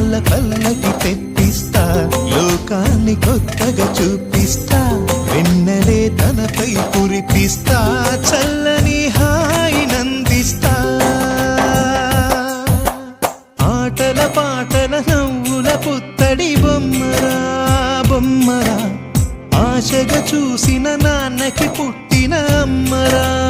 మేఘాల కలకి తెప్పిస్తా. లోకాన్ని కొత్తగా చూపిస్తా. వెన్నెలే తనపై కురిపిస్తా. చల్లని హాయి నందిస్తా. ఆటల పాటల నవ్వుల పుత్తడి బొమ్మరా బొమ్మరా. ఆశగా చూసిన నాన్నకి పుట్టిన అమ్మరా.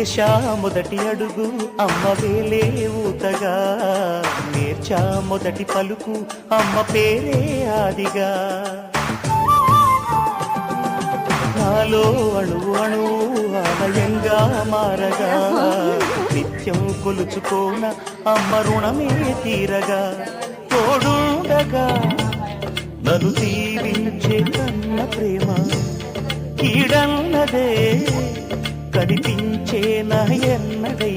వేశా మొదటి అడుగు అమ్మ వేలే ఊతగా. నేర్చా మొదటి పలుకు అమ్మ పేరే ఆదిగా. నాలో అణువు అణువు ఆలయంగా మారగా. నిత్యం కొలుచుకోన అమ్మ రుణమే తీరగా. తోడుండగా నన్ను దీవించే కన్న ప్రేమ. కీడన్నదే కనిపించే என்ன என்னதை